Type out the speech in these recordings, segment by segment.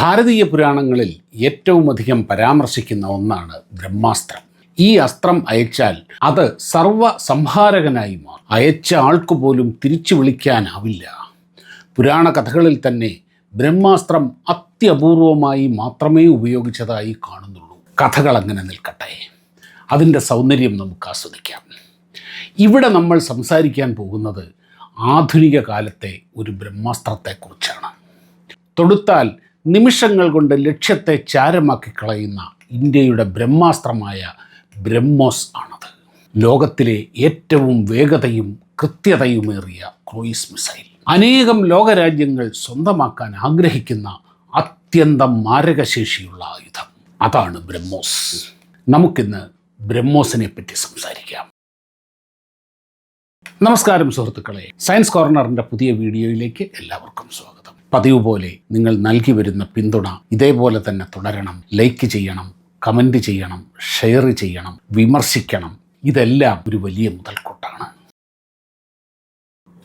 ഭാരതീയ പുരാണങ്ങളിൽ ഏറ്റവും അധികം പരാമർശിക്കുന്ന ഒന്നാണ് ബ്രഹ്മാസ്ത്രം. ഈ അസ്ത്രം അയച്ചാൽ അത് സർവ സംഹാരകനായി മാറും. അയച്ച ആൾക്ക് പോലും തിരിച്ചു വിളിക്കാനാവില്ല. പുരാണ കഥകളിൽ തന്നെ ബ്രഹ്മാസ്ത്രം അത്യപൂർവമായി മാത്രമേ ഉപയോഗിച്ചതായി കാണുന്നുള്ളൂ. കഥകൾ അങ്ങനെ നിൽക്കട്ടെ. അതിന്റെ സൗന്ദര്യം നമുക്ക് ആസ്വദിക്കാം. ഇവിടെ നമ്മൾ സംസാരിക്കാൻ പോകുന്നത് ആധുനിക കാലത്തെ ഒരു ബ്രഹ്മാസ്ത്രത്തെക്കുറിച്ചാണ്. തൊടുത്താൽ നിമിഷങ്ങൾ കൊണ്ട് ലക്ഷ്യത്തെ ചാരമാക്കി കളയുന്ന ഇന്ത്യയുടെ ബ്രഹ്മാസ്ത്രമായ ബ്രഹ്മോസ് ആണത്. ലോകത്തിലെ ഏറ്റവും വേഗതയും കൃത്യതയുമേറിയ ക്രൂയിസ് മിസൈൽ. അനേകം ലോകരാജ്യങ്ങൾ സ്വന്തമാക്കാൻ ആഗ്രഹിക്കുന്ന അത്യന്തം മാരകശേഷിയുള്ള ആയുധം. അതാണ് ബ്രഹ്മോസ്. നമുക്കിന്ന് ബ്രഹ്മോസിനെ പറ്റി സംസാരിക്കാം. നമസ്കാരം സുഹൃത്തുക്കളെ. സയൻസ് കോർണറിന്റെ പുതിയ വീഡിയോയിലേക്ക് എല്ലാവർക്കും സ്വാഗതം. പതിവ് പോലെ നിങ്ങൾ നൽകി വരുന്ന പിന്തുണ ഇതേപോലെ തന്നെ തുടരണം. ലൈക്ക് ചെയ്യണം കമന്റ് ചെയ്യണം ഷെയർ ചെയ്യണം വിമർശിക്കണം. ഇതെല്ലാം ഒരു വലിയ മുതൽക്കൂട്ടാണ്.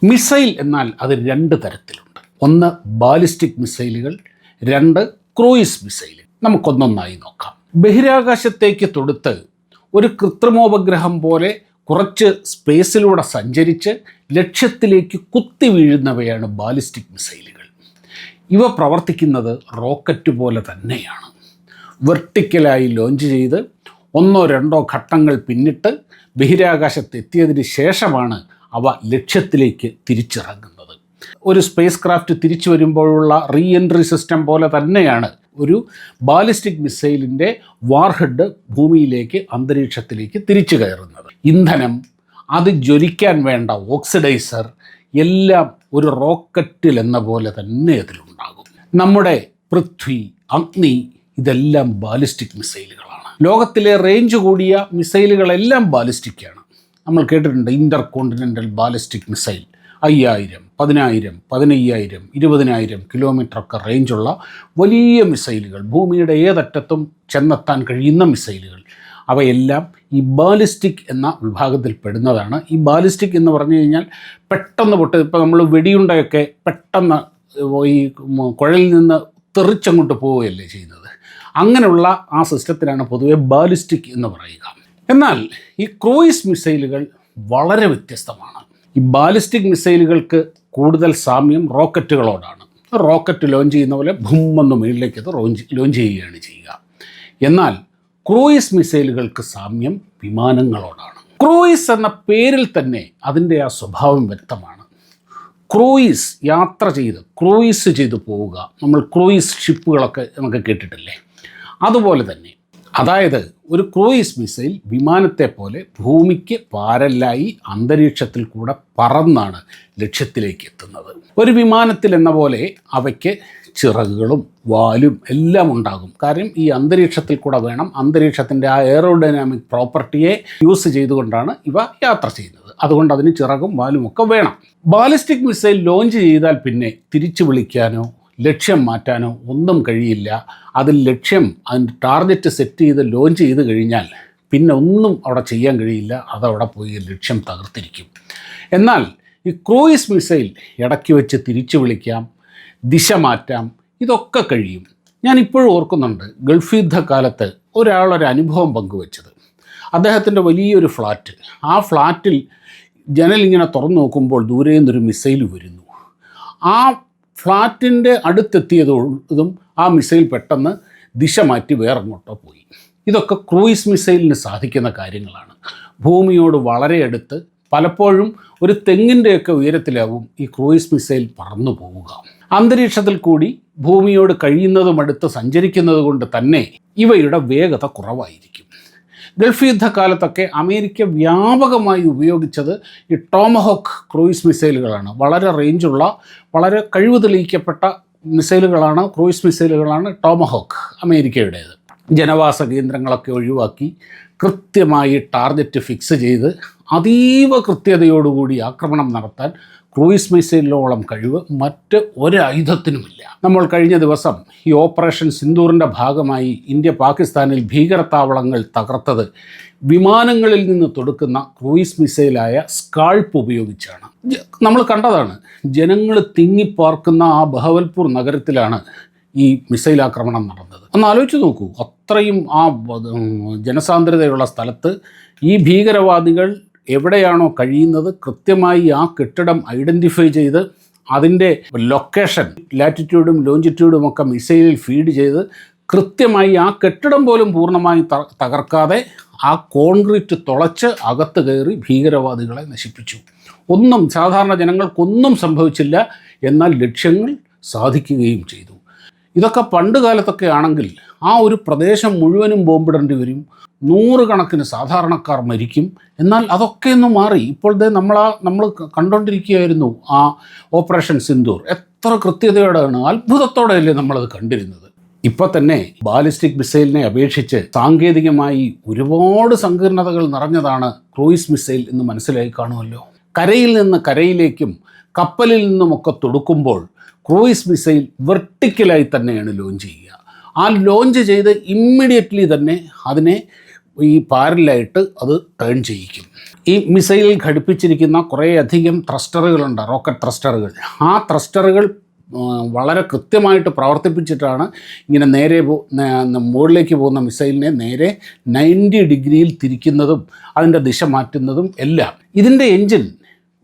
മിസൈൽ എന്നാൽ അത് രണ്ട് തരത്തിലുണ്ട്. ഒന്ന് ബാലിസ്റ്റിക് മിസൈലുകൾ രണ്ട് ക്രൂയിസ് മിസൈൽ. നമുക്കൊന്നൊന്നായി നോക്കാം. ബഹിരാകാശത്തേക്ക് തൊടുത്ത് ഒരു കൃത്രിമോപഗ്രഹം പോലെ കുറച്ച് സ്പേസിലൂടെ സഞ്ചരിച്ച് ലക്ഷ്യത്തിലേക്ക് കുത്തി വീഴുന്നവയാണ് ബാലിസ്റ്റിക് മിസൈലുകൾ. ഇവ പ്രവർത്തിക്കുന്നത് റോക്കറ്റ് പോലെ തന്നെയാണ്. വെർട്ടിക്കലായി ലോഞ്ച് ചെയ്ത് ഒന്നോ രണ്ടോ ഘട്ടങ്ങൾ പിന്നിട്ട് ബഹിരാകാശത്തെത്തിയതിന് ശേഷമാണ് അവ ലക്ഷ്യത്തിലേക്ക് തിരിച്ചിറങ്ങുന്നത്. ഒരു സ്പേസ് ക്രാഫ്റ്റ് തിരിച്ചു വരുമ്പോഴുള്ള റീ എൻട്രി സിസ്റ്റം പോലെ തന്നെയാണ് ഒരു ബാലിസ്റ്റിക് മിസൈലിന്റെ വാർഹെഡ് ഭൂമിയിലേക്ക് അന്തരീക്ഷത്തിലേക്ക് തിരിച്ചു കയറുന്നത്. ഇന്ധനം അത് ജ്വലിക്കാൻ വേണ്ട ഓക്സിഡൈസർ എല്ലാം ഒരു റോക്കറ്റിൽ എന്ന പോലെ തന്നെ അതിലുണ്ടാകും. നമ്മുടെ പൃഥ്വി അഗ്നി ഇതെല്ലാം ബാലിസ്റ്റിക് മിസൈലുകളാണ്. ലോകത്തിലെ റേഞ്ച് കൂടിയ മിസൈലുകളെല്ലാം ബാലിസ്റ്റിക്കാണ്. നമ്മൾ കേട്ടിട്ടുണ്ട് ഇന്റർ കോണ്ടിനെന്റൽ ബാലിസ്റ്റിക് മിസൈൽ അയ്യായിരം പതിനായിരം പതിനയ്യായിരം ഇരുപതിനായിരം കിലോമീറ്ററൊക്കെ റേഞ്ചുള്ള വലിയ മിസൈലുകൾ. ഭൂമിയുടെ ഏതറ്റത്തും ചെന്നെത്താൻ കഴിയുന്ന മിസൈലുകൾ. അവയെല്ലാം ഈ ബാലിസ്റ്റിക് എന്ന വിഭാഗത്തിൽ പെടുന്നതാണ്. ഈ ബാലിസ്റ്റിക് എന്ന് പറഞ്ഞു കഴിഞ്ഞാൽ പെട്ടെന്ന് പൊട്ട് ഇപ്പോൾ നമ്മൾ വെടിയുണ്ടയൊക്കെ പെട്ടെന്ന് ഈ കുഴലിൽ നിന്ന് തെറിച്ചങ്ങോട്ട് പോവുകയല്ലേ ചെയ്യുന്നത്. അങ്ങനെയുള്ള ആ സിസ്റ്റത്തിനാണ് പൊതുവെ ബാലിസ്റ്റിക് എന്ന് പറയുക. എന്നാൽ ഈ ക്രൂയിസ് മിസൈലുകൾ വളരെ വ്യത്യസ്തമാണ്. ഈ ബാലിസ്റ്റിക് മിസൈലുകൾക്ക് കൂടുതൽ സാമ്യം റോക്കറ്റുകളോടാണ്. റോക്കറ്റ് ലോഞ്ച് ചെയ്യുന്ന പോലെ ഭൂമെന്ന് മുകളിലേക്ക് അത് ലോഞ്ച് ലോഞ്ച് ചെയ്യുകയാണ് ചെയ്യുക. എന്നാൽ ക്രൂയിസ് മിസൈലുകൾക്ക് സാമ്യം വിമാനങ്ങളോടാണ്. ക്രൂയിസ് എന്ന പേരിൽ തന്നെ അതിന്റെ ആ സ്വഭാവം വ്യക്തമാണ്. ക്രൂയിസ് യാത്ര ചെയ്ത് ക്രൂയിസ് ചെയ്ത് പോവുക. നമ്മൾ ക്രൂയിസ് ഷിപ്പുകളൊക്കെ നമുക്ക് കേട്ടിട്ടില്ലേ? അതുപോലെ തന്നെ അതായത് ഒരു ക്രൂയിസ് മിസൈൽ വിമാനത്തെ പോലെ ഭൂമിക്ക് പാരല്ലായി അന്തരീക്ഷത്തിൽ കൂടെ പറന്നാണ് ലക്ഷ്യത്തിലേക്ക് എത്തുന്നത്. ഒരു വിമാനത്തിൽ എന്ന പോലെ അവയ്ക്ക് ചിറകുകളും വാലും എല്ലാം ഉണ്ടാകും. കാര്യം ഈ അന്തരീക്ഷത്തിൽ കൂടെ വേണം അന്തരീക്ഷത്തിന്റെ ആ എയറോഡൈനാമിക് പ്രോപ്പർട്ടിയെ യൂസ് ചെയ്തുകൊണ്ടാണ് ഇവ യാത്ര ചെയ്യുന്നത്. അതുകൊണ്ട് അതിന് ചിറകും വാലും ഒക്കെ വേണം. ബാലിസ്റ്റിക് മിസൈൽ ലോഞ്ച് ചെയ്താൽ പിന്നെ തിരിച്ചു വിളിക്കാനോ ലക്ഷ്യം മാറ്റാനോ ഒന്നും കഴിയില്ല. അതിൽ ലക്ഷ്യം അതിന്റെ ടാർഗറ്റ് സെറ്റ് ചെയ്ത് ലോഞ്ച് ചെയ്ത് കഴിഞ്ഞാൽ പിന്നെ ഒന്നും അവിടെ ചെയ്യാൻ കഴിയില്ല. അതവിടെ പോയി ലക്ഷ്യം തകർത്തിരിക്കും. എന്നാൽ ഈ ക്രൂയിസ് മിസൈൽ ഇടയ്ക്ക് വെച്ച് തിരിച്ചു വിളിക്കാം. ദിശ മാറ്റാം. ഇതൊക്കെ കഴിയും. ഞാൻ ഇപ്പോഴും ഓർക്കുന്നുണ്ട് ഗൾഫ് യുദ്ധകാലത്ത് ഒരാളൊരു അനുഭവം പങ്കുവച്ചത്. അദ്ദേഹത്തിന്റെ വലിയൊരു ഫ്ലാറ്റ്. ആ ഫ്ലാറ്റിൽ ജനലിങ്ങനെ തുറന്നു നോക്കുമ്പോൾ ദൂരെ നിന്നൊരു മിസൈൽ വരുന്നു. ആ ഫ്ലാറ്റിന്റെ അടുത്തെത്തിയതും ആ മിസൈൽ പെട്ടെന്ന് ദിശ മാറ്റി വേറെങ്ങോട്ടോ പോയി. ഇതൊക്കെ ക്രൂയിസ് മിസൈലിന് സാധിക്കുന്ന കാര്യങ്ങളാണ്. ഭൂമിയോട് വളരെ അടുത്ത് പലപ്പോഴും ഒരു തെങ്ങിന്റെയൊക്കെ ഉയരത്തിലാവും ഈ ക്രൂയിസ് മിസൈൽ പറന്നു പോവുക. അന്തരീക്ഷത്തിൽ കൂടി ഭൂമിയോട് കഴിയുന്നതും അടുത്ത് സഞ്ചരിക്കുന്നത് കൊണ്ട് തന്നെ ഇവയുടെ വേഗത കുറവായിരിക്കും. ഗൾഫ് യുദ്ധകാലത്തൊക്കെ അമേരിക്ക വ്യാപകമായി ഉപയോഗിച്ചത് ഈ ടോമഹോക്ക് ക്രൂയിസ് മിസൈലുകളാണ്. വളരെ റേഞ്ചുള്ള വളരെ കഴിവ് തെളിയിക്കപ്പെട്ട മിസൈലുകളാണ് ക്രൂയിസ് മിസൈലുകളാണ് ടോമഹോക്ക് അമേരിക്കയുടേത്. ജനവാസ കേന്ദ്രങ്ങളൊക്കെ ഒഴിവാക്കി കൃത്യമായി ടാർഗറ്റ് ഫിക്സ് ചെയ്ത് അതീവ കൃത്യതയോടുകൂടി ആക്രമണം നടത്താൻ ക്രൂയിസ് മിസൈലിനോളം കഴിവ് മറ്റ് ഒരായുധത്തിനുമില്ല നമ്മൾ കഴിഞ്ഞ ദിവസം ഈ ഓപ്പറേഷൻ സിന്ദൂറിന്റെ ഭാഗമായി ഇന്ത്യ പാകിസ്ഥാനിൽ ഭീകരത്താവളങ്ങൾ തകർത്തത് വിമാനങ്ങളിൽ നിന്ന് തൊടുക്കുന്ന ക്രൂയിസ് മിസൈലായ സ്കാൾപ്പ് ഉപയോഗിച്ചാണ്. നമ്മൾ കണ്ടതാണ് ജനങ്ങൾ തിങ്ങിപ്പാർക്കുന്ന ആ ബഹവൽപൂർ നഗരത്തിലാണ് ഈ മിസൈൽ ആക്രമണം നടന്നത്. ഒന്ന് ആലോചിച്ച് നോക്കൂ അത്രയും ആ ജനസാന്ദ്രതയുള്ള സ്ഥലത്ത് ഈ ഭീകരവാദികൾ എവിടെയാണോ കഴിയുന്നത് കൃത്യമായി ആ കെട്ടിടം ഐഡന്റിഫൈ ചെയ്ത് അതിന്റെ ലൊക്കേഷൻ ലാറ്റിറ്റ്യൂഡും ലോഞ്ചിറ്റ്യൂഡും ഒക്കെ മിസൈലിൽ ഫീഡ് ചെയ്ത് കൃത്യമായി ആ കെട്ടിടം പോലും പൂർണമായും തകർക്കാതെ ആ കോൺക്രീറ്റ് തുളച്ച് അകത്ത് കയറി ഭീകരവാദികളെ നശിപ്പിച്ചു. ഒന്നും സാധാരണ ജനങ്ങൾക്കൊന്നും സംഭവിച്ചില്ല എന്നാൽ ലക്ഷ്യങ്ങൾ സാധിക്കുകയും ചെയ്തു. ഇതൊക്കെ പണ്ട് കാലത്തൊക്കെ ആണെങ്കിൽ ആ ഒരു പ്രദേശം മുഴുവനും ബോംബിടേണ്ടി വരും. നൂറുകണക്കിന് സാധാരണക്കാർ മരിക്കും. എന്നാൽ അതൊക്കെ ഒന്ന് മാറി. ഇപ്പോഴത്തെ നമ്മൾ നമ്മൾ കണ്ടുകൊണ്ടിരിക്കുകയായിരുന്നു ആ ഓപ്പറേഷൻ സിന്ദൂർ. എത്ര കൃത്യതയോടെയാണ് അത്ഭുതത്തോടെയല്ലേ നമ്മളത് കണ്ടിരുന്നത്. ഇപ്പോൾ തന്നെ ബാലിസ്റ്റിക് മിസൈലിനെ അപേക്ഷിച്ച് സാങ്കേതികമായി ഒരുപാട് സങ്കീർണതകൾ നിറഞ്ഞതാണ് ക്രൂയിസ് മിസൈൽ എന്ന് മനസ്സിലായി കാണുമല്ലോ. കരയിൽ നിന്ന് കരയിലേക്കും കപ്പലിൽ നിന്നുമൊക്കെ തൊടുക്കുമ്പോൾ ക്രൂയിസ് മിസൈൽ വെർട്ടിക്കലായി തന്നെയാണ് ലോഞ്ച് ചെയ്യുക. ആ ലോഞ്ച് ചെയ്ത് ഇമ്മീഡിയറ്റ്ലി തന്നെ അതിനെ ഈ പാരലായിട്ട് അത് ടേൺ ചെയ്യിക്കും. ഈ മിസൈലിൽ ഘടിപ്പിച്ചിരിക്കുന്ന കുറേയധികം ത്രസ്റ്ററുകളുണ്ട് റോക്കറ്റ് ത്രസ്റ്ററുകൾ. ആ ത്രസ്റ്ററുകൾ വളരെ കൃത്യമായിട്ട് പ്രവർത്തിപ്പിച്ചിട്ടാണ് ഇങ്ങനെ നേരെ മുകളിലേക്ക് പോകുന്ന മിസൈലിനെ നേരെ നയന്റി ഡിഗ്രിയിൽ തിരിക്കുന്നതും അതിന്റെ ദിശ മാറ്റുന്നതും എല്ലാം. ഇതിന്റെ എൻജിൻ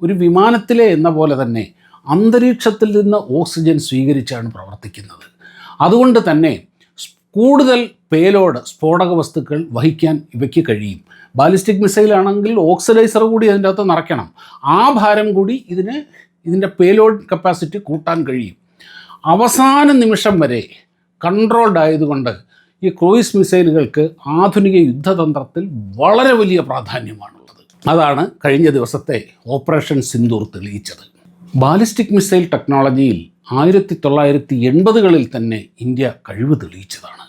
ഒരു വിമാനത്തിലെ എന്ന പോലെ തന്നെ അന്തരീക്ഷത്തിൽ നിന്ന് ഓക്സിജൻ സ്വീകരിച്ചാണ് പ്രവർത്തിക്കുന്നത്. അതുകൊണ്ട് തന്നെ കൂടുതൽ പേലോഡ് സ്ഫോടക വസ്തുക്കൾ വഹിക്കാൻ ഇവയ്ക്ക് കഴിയും. ബാലിസ്റ്റിക് മിസൈലാണെങ്കിൽ ഓക്സിഡൈസർ കൂടി അതിന്റെ അകത്ത് നിറയ്ക്കണം. ആ ഭാരം കൂടി ഇതിന് ഇതിന്റെ പേലോഡ് കപ്പാസിറ്റി കൂട്ടാൻ കഴിയും. അവസാന നിമിഷം വരെ കൺട്രോൾഡ് ആയതുകൊണ്ട് ഈ ക്രൂയിസ് മിസൈലുകൾക്ക് ആധുനിക യുദ്ധതന്ത്രത്തിൽ വളരെ വലിയ പ്രാധാന്യമാണുള്ളത്. അതാണ് കഴിഞ്ഞ ദിവസത്തെ ഓപ്പറേഷൻ സിന്ദൂർ തെളിയിച്ചത്. ബാലിസ്റ്റിക് മിസൈൽ ടെക്നോളജിയിൽ ആയിരത്തി തൊള്ളായിരത്തി എൺപതുകളിൽ തന്നെ ഇന്ത്യ കഴിവ് തെളിയിച്ചതാണ്.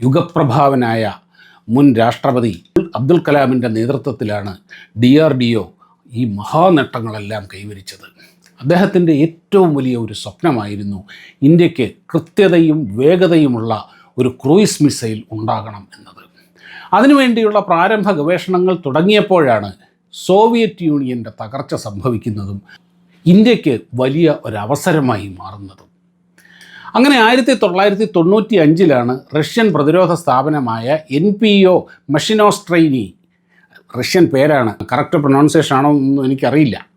യുഗപ്രഭാവനായ മുൻ രാഷ്ട്രപതി അബ്ദുൽ കലാമിന്റെ നേതൃത്വത്തിലാണ് ഡി ആർ ഡി ഒ ഈ മഹാനേട്ടങ്ങളെല്ലാം കൈവരിച്ചത്. അദ്ദേഹത്തിന്റെ ഏറ്റവും വലിയ ഒരു സ്വപ്നമായിരുന്നു ഇന്ത്യയ്ക്ക് കൃത്യതയും വേഗതയുമുള്ള ഒരു ക്രൂയിസ് മിസൈൽ ഉണ്ടാകണം എന്നത്. അതിനുവേണ്ടിയുള്ള പ്രാരംഭ ഗവേഷണങ്ങൾ തുടങ്ങിയപ്പോഴാണ് സോവിയറ്റ് യൂണിയന്റെ തകർച്ച സംഭവിക്കുന്നതും ഇന്ത്യയ്ക്ക് വലിയ ഒരവസരമായി മാറുന്നത്. അങ്ങനെ ആയിരത്തി തൊള്ളായിരത്തി തൊണ്ണൂറ്റി അഞ്ചിലാണ് റഷ്യൻ പ്രതിരോധ സ്ഥാപനമായ N P O Mashinostroyeniya Russian പേരാണ് കറക്റ്റ് പ്രൊനൗൺസിയേഷൻ ആണോ എന്നൊന്നും എനിക്കറിയില്ല.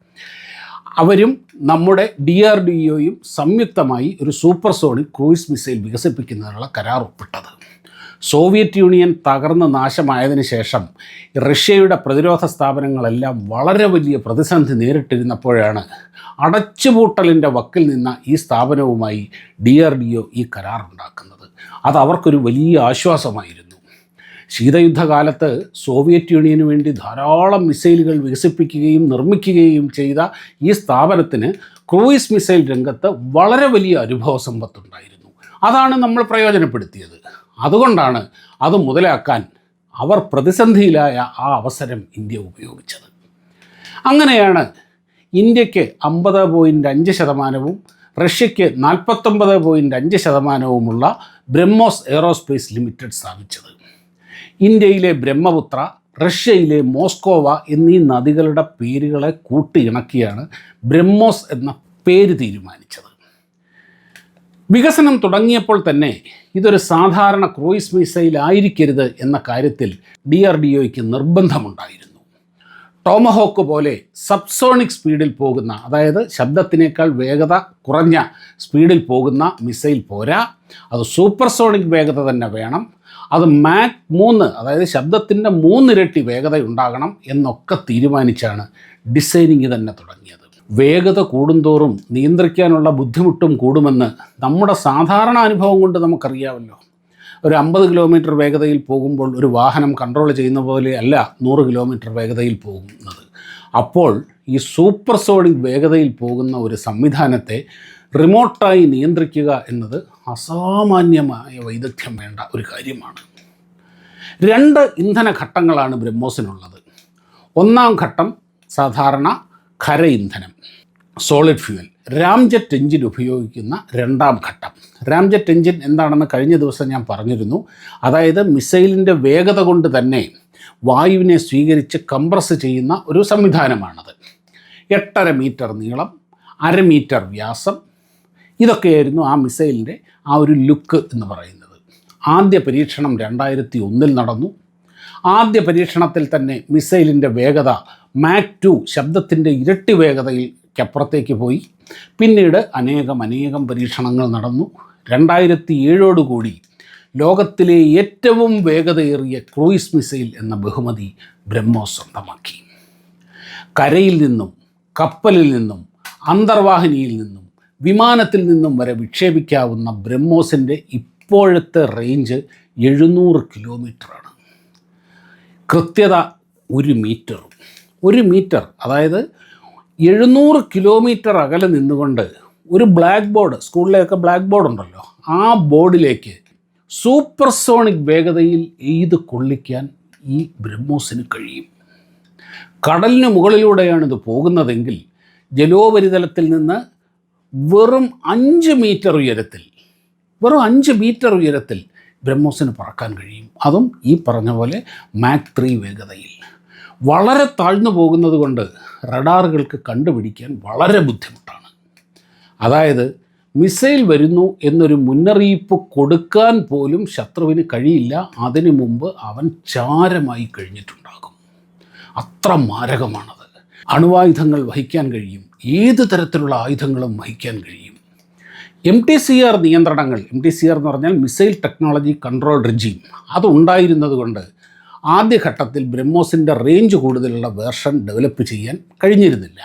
അവരും നമ്മുടെ ഡി ആർ ഡി ഒയും സംയുക്തമായി ഒരു സൂപ്പർ സൂപ്പർസോണിക് ക്രൂയിസ് മിസൈൽ വികസിപ്പിക്കുന്നതിനുള്ള കരാർ ഒപ്പിട്ടത്. സോവിയറ്റ് യൂണിയൻ തകർന്ന് നാശമായതിന് ശേഷം റഷ്യയുടെ പ്രതിരോധ സ്ഥാപനങ്ങളെല്ലാം വളരെ വലിയ പ്രതിസന്ധി നേരിട്ടിരുന്നപ്പോഴാണ് അടച്ചുപൂട്ടലിന്റെ വക്കിൽ നിന്ന ഈ സ്ഥാപനവുമായി ഡി ആർ ഡി ഒ ഈ കരാറുണ്ടാക്കുന്നത്. അത് അവർക്കൊരു വലിയ ആശ്വാസമായിരുന്നു. ശീതയുദ്ധകാലത്ത് സോവിയറ്റ് യൂണിയന് വേണ്ടി ധാരാളം മിസൈലുകൾ വികസിപ്പിക്കുകയും നിർമ്മിക്കുകയും ചെയ്ത ഈ സ്ഥാപനത്തിന് ക്രൂയിസ് മിസൈൽ രംഗത്ത് വളരെ വലിയ അനുഭവ സമ്പത്തുണ്ടായിരുന്നു. അതാണ് നമ്മൾ പ്രയോജനപ്പെടുത്തിയത്. അതുകൊണ്ടാണ് അത് മുതലാക്കാൻ അവർ പ്രതിസന്ധിയിലായ ആ അവസരം ഇന്ത്യ ഉപയോഗിച്ചത്. അങ്ങനെയാണ് ഇന്ത്യയ്ക്ക് അമ്പത് പോയിന്റ് അഞ്ച് ശതമാനവും റഷ്യയ്ക്ക് നാൽപ്പത്തൊമ്പത് പോയിന്റ് അഞ്ച് ശതമാനവുമുള്ള ബ്രഹ്മോസ് എയറോസ്പേസ് ലിമിറ്റഡ് സ്ഥാപിച്ചത്. ഇന്ത്യയിലെ ബ്രഹ്മപുത്ര റഷ്യയിലെ മോസ്കോവ എന്നീ നദികളുടെ പേരുകളെ കൂട്ടിയിണക്കിയാണ് ബ്രഹ്മോസ് എന്ന പേര് തീരുമാനിച്ചത്. വികസനം തുടങ്ങിയപ്പോൾ തന്നെ ഇതൊരു സാധാരണ ക്രൂയിസ് മിസൈൽ ആയിരിക്കരുത് എന്ന കാര്യത്തിൽ ഡി ആർ ഡി ഒയ്ക്ക് നിർബന്ധമുണ്ടായിരുന്നു. ടോമഹോക്ക് പോലെ സബ്സോണിക് സ്പീഡിൽ പോകുന്ന അതായത് ശബ്ദത്തിനേക്കാൾ വേഗത കുറഞ്ഞ സ്പീഡിൽ പോകുന്ന മിസൈൽ പോരാ. അത് സൂപ്പർസോണിക് വേഗത തന്നെ വേണം. അത് മാക് മൂന്ന് അതായത് ശബ്ദത്തിന്റെ മൂന്നിരട്ടി വേഗത ഉണ്ടാകണം എന്നൊക്കെ തീരുമാനിച്ചാണ് ഡിസൈനിങ് തന്നെ തുടങ്ങിയത്. വേഗത കൂടുന്തോറും നിയന്ത്രിക്കാനുള്ള ബുദ്ധിമുട്ടും കൂടുമെന്ന് നമ്മുടെ സാധാരണ അനുഭവം കൊണ്ട് നമുക്കറിയാമല്ലോ. ഒരു അമ്പത് കിലോമീറ്റർ വേഗതയിൽ പോകുമ്പോൾ ഒരു വാഹനം കൺട്രോൾ ചെയ്യുന്ന പോലെ അല്ല നൂറ് കിലോമീറ്റർ വേഗതയിൽ പോകുന്നത്. അപ്പോൾ ഈ സൂപ്പർ സോണിക് വേഗതയിൽ പോകുന്ന ഒരു സംവിധാനത്തെ റിമോട്ടായി നിയന്ത്രിക്കുക എന്നത് അസാമാന്യമായ വൈദഗ്ധ്യം വേണ്ട ഒരു കാര്യമാണ്. രണ്ട് ഇന്ധന ഘട്ടങ്ങളാണ് ബ്രഹ്മോസിനുള്ളത്. ഒന്നാം ഘട്ടം സാധാരണ ഖര ഇന്ധനം സോളിഡ് ഫ്യൂവൽ രാംജെറ്റ് എഞ്ചിൻ ഉപയോഗിക്കുന്ന രണ്ടാം ഘട്ടം. രാംജെറ്റ് എഞ്ചിൻ എന്താണെന്ന് കഴിഞ്ഞ ദിവസം ഞാൻ പറഞ്ഞിരുന്നു. അതായത് മിസൈലിന്റെ വേഗത കൊണ്ട് തന്നെ വായുവിനെ സ്വീകരിച്ച് കംപ്രസ് ചെയ്യുന്ന ഒരു സംവിധാനമാണത്. എട്ടര മീറ്റർ നീളം അര മീറ്റർ വ്യാസം. ഇതൊക്കെയായിരുന്നു ആ മിസൈലിന്റെ ആ ഒരു ലുക്ക് എന്ന് പറയുന്നത്. ആദ്യ പരീക്ഷണം രണ്ടായിരത്തി ഒന്നിൽ നടന്നു. ആദ്യ പരീക്ഷണത്തിൽ തന്നെ മിസൈലിന്റെ വേഗത മാക് ടു ശബ്ദത്തിന്റെ ഇരട്ടി വേഗതയ്ക്കപ്പുറത്തേക്ക് പോയി. പിന്നീട് അനേകം അനേകം പരീക്ഷണങ്ങൾ നടന്നു. രണ്ടായിരത്തി ഏഴോടുകൂടി ലോകത്തിലെ ഏറ്റവും വേഗതയേറിയ ക്രൂയിസ് മിസൈൽ എന്ന ബഹുമതി ബ്രഹ്മോസ് സ്വന്തമാക്കി. കരയിൽ നിന്നും കപ്പലിൽ നിന്നും അന്തർവാഹിനിയിൽ നിന്നും വിമാനത്തിൽ നിന്നും വരെ വിക്ഷേപിക്കാവുന്ന ബ്രഹ്മോസിന്റെ ഇപ്പോഴത്തെ റേഞ്ച് എഴുന്നൂറ് കിലോമീറ്ററാണ് കൃത്യത ഒരു മീറ്റർ. ഒരു മീറ്റർ അതായത് എഴുന്നൂറ് കിലോമീറ്റർ അകലെ നിന്നുകൊണ്ട് ഒരു ബ്ലാക്ക് ബോർഡ് സ്കൂളിലെയൊക്കെ ബ്ലാക്ക് ബോർഡ് ഉണ്ടല്ലോ ആ ബോർഡിലേക്ക് സൂപ്പർസോണിക് വേഗതയിൽ എയ്ത് കൊള്ളിക്കാൻ ഈ ബ്രഹ്മോസിന് കഴിയും. കടലിന് ഇത് പോകുന്നതെങ്കിൽ ജലോപരിതലത്തിൽ നിന്ന് വെറും അഞ്ച് മീറ്റർ ഉയരത്തിൽ വെറും അഞ്ച് മീറ്റർ ഉയരത്തിൽ ബ്രഹ്മോസിന് പറക്കാൻ കഴിയും. അതും ഈ പറഞ്ഞ പോലെ മാക് ത്രീ വേഗതയിൽ. വളരെ താഴ്ന്നു പോകുന്നത് കൊണ്ട് റഡാറുകൾക്ക് കണ്ടുപിടിക്കാൻ വളരെ ബുദ്ധിമുട്ടാണ്. അതായത് മിസൈൽ വരുന്നു എന്നൊരു മുന്നറിയിപ്പ് കൊടുക്കാൻ പോലും ശത്രുവിന് കഴിയില്ല. അതിനു മുമ്പ് അവൻ ചാരമായി കഴിഞ്ഞിട്ടുണ്ടാകും. അത്ര മാരകമാണത്. അണുവായുധങ്ങൾ വഹിക്കാൻ കഴിയും. ഏത് തരത്തിലുള്ള ആയുധങ്ങളും വഹിക്കാൻ കഴിയും. എം ടി സി ആർ നിയന്ത്രണങ്ങൾ എം ടി സി ആർ എന്ന് പറഞ്ഞാൽ മിസൈൽ ടെക്നോളജി കൺട്രോൾ റിജീം അതുണ്ടായിരുന്നത് കൊണ്ട് ആദ്യഘട്ടത്തിൽ ബ്രഹ്മോസിന്റെ റേഞ്ച് കൂടുതലുള്ള വേർഷൻ ഡെവലപ്പ് ചെയ്യാൻ കഴിഞ്ഞിരുന്നില്ല.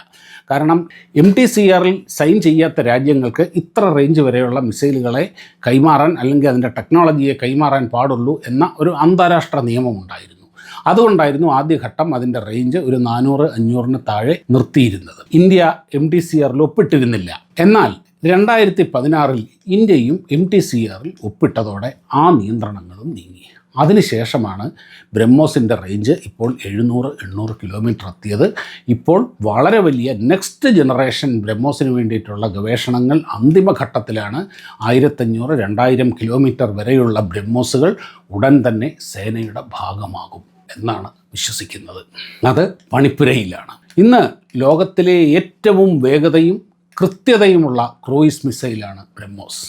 കാരണം എം ടി സി ആറിൽ സൈൻ ചെയ്യാത്ത രാജ്യങ്ങൾക്ക് ഇത്ര റേഞ്ച് വരെയുള്ള മിസൈലുകളെ കൈമാറാൻ അല്ലെങ്കിൽ അതിന്റെ ടെക്നോളജിയെ കൈമാറാൻ പാടുള്ളൂ എന്ന ഒരു അന്താരാഷ്ട്ര നിയമമുണ്ടായിരുന്നു അതുകൊണ്ടായിരുന്നു ആദ്യഘട്ടം അതിന്റെ റേഞ്ച് ഒരു നാനൂറ് അഞ്ഞൂറിന് താഴെ നിർത്തിയിരുന്നത്. ഇന്ത്യ എം ടി സി ആറിൽ ഒപ്പിട്ടിരുന്നില്ല. എന്നാൽ രണ്ടായിരത്തി പതിനാറിൽ ഇന്ത്യയും എം ടി സി ആറിൽ ഒപ്പിട്ടതോടെ ആ നിയന്ത്രണങ്ങളും നീങ്ങി. അതിനുശേഷമാണ് ബ്രഹ്മോസിന്റെ റേഞ്ച് ഇപ്പോൾ എഴുന്നൂറ് എണ്ണൂറ് കിലോമീറ്റർ എത്തിയത് ഇപ്പോൾ വളരെ വലിയ നെക്സ്റ്റ് ജനറേഷൻ ബ്രഹ്മോസിന് വേണ്ടിയിട്ടുള്ള ഗവേഷണങ്ങൾ അന്തിമഘട്ടത്തിലാണ് ആയിരത്തഞ്ഞൂറ് രണ്ടായിരം കിലോമീറ്റർ വരെയുള്ള ബ്രഹ്മോസുകൾ ഉടൻ തന്നെ സേനയുടെ ഭാഗമാകും എന്നാണ് വിശ്വസിക്കുന്നത്. അത് പണിപ്പുരയിലാണ്. ഇന്ന് ലോകത്തിലെ ഏറ്റവും വേഗതയും കൃത്യതയുമുള്ള ക്രൂയിസ് മിസൈലാണ് ബ്രഹ്മോസ്.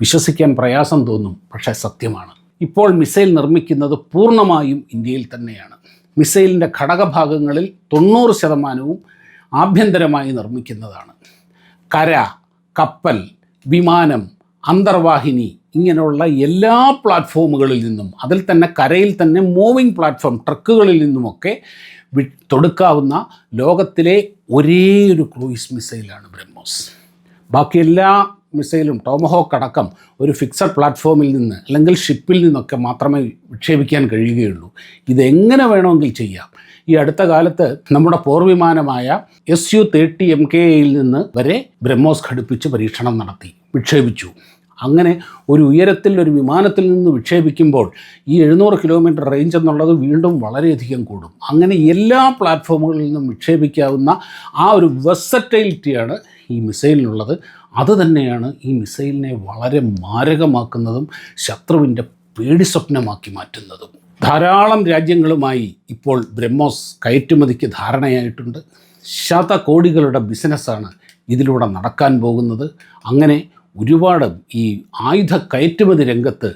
വിശ്വസിക്കാൻ പ്രയാസം തോന്നും പക്ഷേ സത്യമാണ്. ഇപ്പോൾ മിസൈൽ നിർമ്മിക്കുന്നത് പൂർണമായും ഇന്ത്യയിൽ തന്നെയാണ്. മിസൈലിന്റെ ഘടകഭാഗങ്ങളിൽ തൊണ്ണൂറ് ശതമാനവും ആഭ്യന്തരമായി നിർമ്മിക്കുന്നതാണ്. കര കപ്പൽ വിമാനം അന്തർവാഹിനി ഇങ്ങനെയുള്ള എല്ലാ പ്ലാറ്റ്ഫോമുകളിൽ നിന്നും അതിൽ തന്നെ കരയിൽ തന്നെ മൂവിങ് പ്ലാറ്റ്ഫോം ട്രക്കുകളിൽ നിന്നുമൊക്കെ തൊടുക്കാവുന്ന ലോകത്തിലെ ഒരേ ഒരു ക്രൂയിസ് മിസൈലാണ് ബ്രഹ്മോസ്. ബാക്കി എല്ലാ മിസൈലും ടോമഹോക്ക് അടക്കം ഒരു ഫിക്സഡ് പ്ലാറ്റ്ഫോമിൽ നിന്ന് അല്ലെങ്കിൽ ഷിപ്പിൽ നിന്നൊക്കെ മാത്രമേ വിക്ഷേപിക്കാൻ കഴിയുകയുള്ളൂ. ഇതെങ്ങനെ വേണമെങ്കിൽ ചെയ്യാം? ഈ അടുത്ത കാലത്ത് നമ്മുടെ പോർവിമാനമായ S U thirty M K എയിൽ നിന്ന് വരെ ബ്രഹ്മോസ് ഘടിപ്പിച്ച് പരീക്ഷണം നടത്തി വിക്ഷേപിച്ചു. അങ്ങനെ ഒരു ഉയരത്തിൽ ഒരു വിമാനത്തിൽ നിന്ന് വിക്ഷേപിക്കുമ്പോൾ ഈ എഴുന്നൂറ് കിലോമീറ്റർ റേഞ്ച് എന്നുള്ളത് വീണ്ടും വളരെയധികം കൂടും. അങ്ങനെ എല്ലാ പ്ലാറ്റ്ഫോമുകളിൽ നിന്നും വിക്ഷേപിക്കാവുന്ന ആ ഒരു വെസറ്റൈലിറ്റിയാണ് ഈ മിസൈലിനുള്ളത് അത് തന്നെയാണ് ഈ മിസൈലിനെ വളരെ മാരകമാക്കുന്നതും ശത്രുവിന്റെ പേടി സ്വപ്നമാക്കി മാറ്റുന്നതും. ധാരാളം രാജ്യങ്ങളുമായി ഇപ്പോൾ ബ്രഹ്മോസ് കയറ്റുമതിക്ക് ധാരണയായിട്ടുണ്ട്. ശതകോടികളുടെ ബിസിനസ്സാണ് ഇതിലൂടെ നടക്കാൻ പോകുന്നത്. അങ്ങനെ ഒരുപാട് ഈ ആയുധ കയറ്റുമതി രംഗത്ത്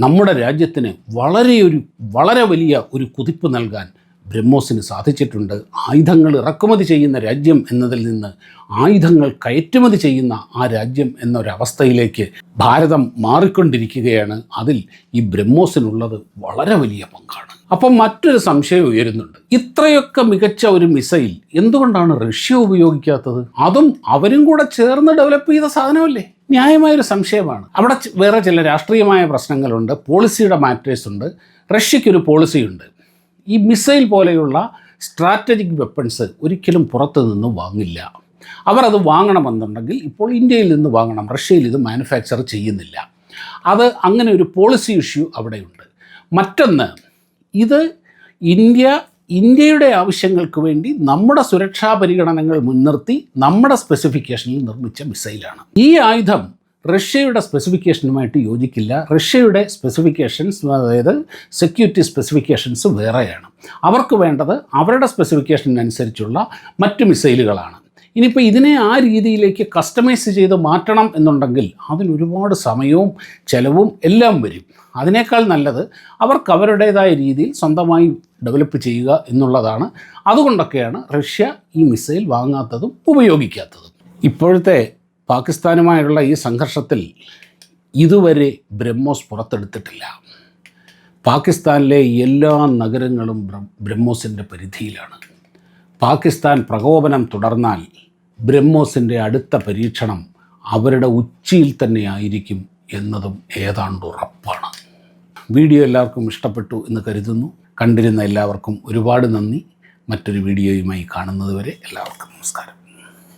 നമ്മുടെ രാജ്യത്തിന് വളരെ ഒരു വളരെ വലിയ ഒരു കുതിപ്പ് നൽകാൻ ബ്രഹ്മോസിന് സാധിച്ചിട്ടുണ്ട്. ആയുധങ്ങൾ ഇറക്കുമതി ചെയ്യുന്ന രാജ്യം എന്നതിൽ നിന്ന് ആയുധങ്ങൾ കയറ്റുമതി ചെയ്യുന്ന ആ രാജ്യം എന്നൊരവസ്ഥയിലേക്ക് ഭാരതം മാറിക്കൊണ്ടിരിക്കുകയാണ്. അതിൽ ഈ ബ്രഹ്മോസിനുള്ളത് വളരെ വലിയ പങ്കാണ്. അപ്പം മറ്റൊരു സംശയം ഉയരുന്നുണ്ട്. ഇത്രയൊക്കെ മികച്ച ഒരു മിസൈൽ എന്തുകൊണ്ടാണ് റഷ്യ ഉപയോഗിക്കാത്തത്? അതും അവരും കൂടെ ചേർന്ന് ഡെവലപ്പ് ചെയ്ത സാധനമല്ലേ? ന്യായമായൊരു സംശയമാണ്. അവിടെ വേറെ ചില രാഷ്ട്രീയമായ പ്രശ്നങ്ങളുണ്ട് പോളിസിയുടെ മാറ്റേഴ്സ് ഉണ്ട് റഷ്യയ്ക്കൊരു പോളിസിയുണ്ട്. ഈ മിസൈൽ പോലെയുള്ള സ്ട്രാറ്റജിക് വെപ്പൺസ് ഒരിക്കലും പുറത്തു നിന്ന് വാങ്ങില്ല. അവർ അത് വാങ്ങണമെന്നുണ്ടെങ്കിൽ ഇപ്പോൾ ഇന്ത്യയിൽ നിന്ന് വാങ്ങണം റഷ്യയിൽ ഇത് മാനുഫാക്ചർ ചെയ്യുന്നില്ല. അത് അങ്ങനെ ഒരു പോളിസി ഇഷ്യൂ അവിടെയുണ്ട്. മറ്റൊന്ന് ഇത് ഇന്ത്യ ഇന്ത്യയുടെ ആവശ്യങ്ങൾക്ക് വേണ്ടി നമ്മുടെ സുരക്ഷാ പരിഗണനകൾ മുൻനിർത്തി നമ്മുടെ സ്പെസിഫിക്കേഷനിൽ നിർമ്മിച്ച മിസൈലാണ്. ഈ ആയുധം റഷ്യയുടെ സ്പെസിഫിക്കേഷനുമായിട്ട് യോജിക്കില്ല. റഷ്യയുടെ സ്പെസിഫിക്കേഷൻസ് അതായത് സെക്യൂരിറ്റി സ്പെസിഫിക്കേഷൻസ് വേറെയാണ്. അവർക്ക് വേണ്ടത് അവരുടെ സ്പെസിഫിക്കേഷനനുസരിച്ചുള്ള മറ്റ് മിസൈലുകളാണ്. ഇനിയിപ്പോൾ ഇതിനെ ആ രീതിയിലേക്ക് കസ്റ്റമൈസ് ചെയ്ത് മാറ്റണം എന്നുണ്ടെങ്കിൽ അതിന് ഒരുപാട് സമയവും ചിലവും എല്ലാം വരും. അതിനേക്കാൾ നല്ലത് അവർക്ക് അവരുടേതായ രീതിയിൽ സ്വന്തമായി ഡെവലപ്പ് ചെയ്യുക എന്നുള്ളതാണ്. അതുകൊണ്ടൊക്കെയാണ് റഷ്യ ഈ മിസൈൽ വാങ്ങാത്തതും ഉപയോഗിക്കാത്തതും. ഇപ്പോഴത്തെ പാകിസ്ഥാനുമായുള്ള ഈ സംഘർഷത്തിൽ ഇതുവരെ ബ്രഹ്മോസ് പുറത്തെടുത്തിട്ടില്ല. പാകിസ്ഥാനിലെ എല്ലാ നഗരങ്ങളും ബ്ര- ബ്രഹ്മോസിന്റെ പരിധിയിലാണ്. പാകിസ്ഥാൻ പ്രകോപനം തുടർന്നാൽ ബ്രഹ്മോസിന്റെ അടുത്ത പരീക്ഷണം അവരുടെ ഉച്ചിയിൽ തന്നെ ആയിരിക്കും എന്നതും ഏതാണ്ട് ഉറപ്പാണ് വീഡിയോ എല്ലാവർക്കും ഇഷ്ടപ്പെട്ടു എന്ന് കരുതുന്നു. കണ്ടിരുന്ന എല്ലാവർക്കും ഒരുപാട് നന്ദി. മറ്റൊരു വീഡിയോയുമായി കാണുന്നതുവരെ എല്ലാവർക്കും നമസ്കാരം.